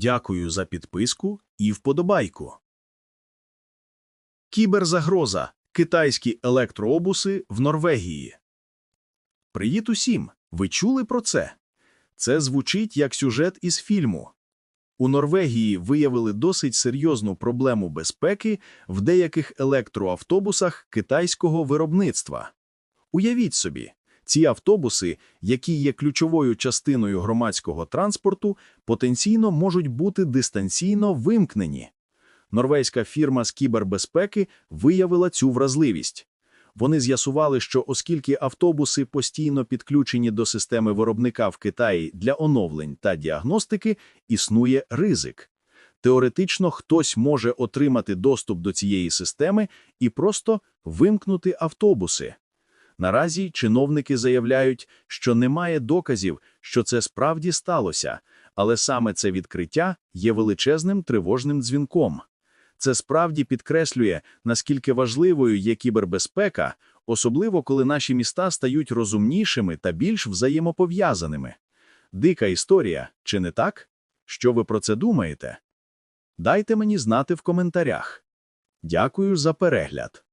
Дякую за підписку і вподобайку. Кіберзагроза. Китайські електрообуси в Норвегії. Привіт усім! Ви чули про це? Це звучить як сюжет із фільму. У Норвегії виявили досить серйозну проблему безпеки в деяких електроавтобусах китайського виробництва. Уявіть собі, ці автобуси, які є ключовою частиною громадського транспорту, потенційно можуть бути дистанційно вимкнені. Норвезька фірма з кібербезпеки виявила цю вразливість. Вони з'ясували, що оскільки автобуси постійно підключені до системи виробника в Китаї для оновлень та діагностики, існує ризик. Теоретично хтось може отримати доступ до цієї системи і просто вимкнути автобуси. Наразі чиновники заявляють, що немає доказів, що це справді сталося, але саме це відкриття є величезним тривожним дзвінком. Це справді підкреслює, наскільки важливою є кібербезпека, особливо коли наші міста стають розумнішими та більш взаємопов'язаними. Дика історія, чи не так? Що ви про це думаєте? Дайте мені знати в коментарях. Дякую за перегляд.